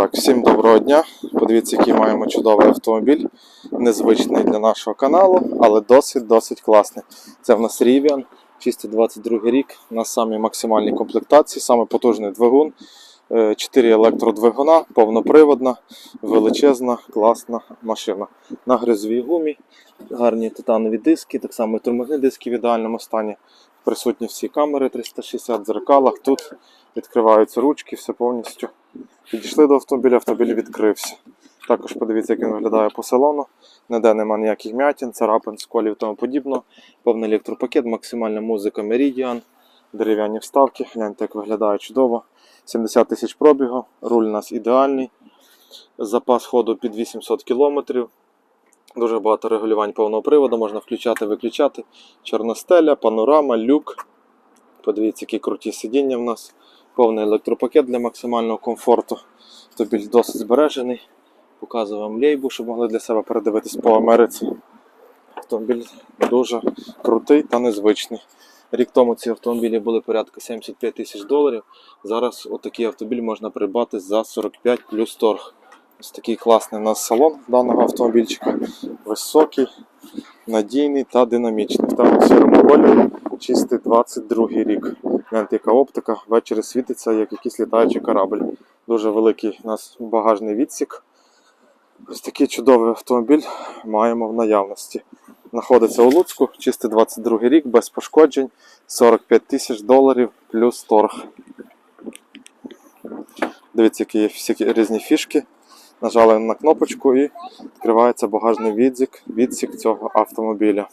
Так, всім доброго дня. Подивіться, який маємо чудовий автомобіль. Незвичний для нашого каналу, але досить досить класний. Це в нас Rivian, чистий 22 рік. У нас самі максимальні комплектації, саме потужний двигун. 4 електродвигуна, повноприводна, величезна, класна машина. На грязовій гумі, гарні титанові диски, так само і тормозні диски в ідеальному стані. Присутні всі камери 360 в дзеркалах. Тут відкриваються ручки, все повністю. Підійшли до автомобіля, автомобіль відкрився. Також подивіться, як він виглядає по салону. Ніде нема ніяких м'ятін, царапин, сколів і тому подібного. Повний електропакет, максимальна музика Meridian, дерев'яні вставки. Гляньте, як виглядає чудово. 70 тисяч пробігу, руль у нас ідеальний. Запас ходу під 800 км. Дуже багато регулювань повного приводу, можна включати, виключати. Чорностеля, панорама, люк. Подивіться, які круті сидіння в нас. Повний електропакет для максимального комфорту. Автомобіль досить збережений. Показую вам лейбу, щоб могли для себе передивитись по Америці. Автомобіль дуже крутий та незвичний. Рік тому ці автомобілі були порядка 75 тисяч доларів. Зараз отакий автомобіль можна придбати за 45 плюс торг. Ось такий класний у нас салон даного автомобільчика. Високий, надійний та динамічний. В сірому кольорі чистий 22 рік. Гляньте, яка оптика, ввечері світиться, як якийсь літаючий корабль. Дуже великий у нас багажний відсік. Ось такий чудовий автомобіль маємо в наявності. Знаходиться у Луцьку, чистий 22 рік, без пошкоджень, 45 тисяч доларів плюс торг. Дивіться, які є всі різні фішки. Нажали на кнопочку і відкривається багажний відсік, відсік цього автомобіля.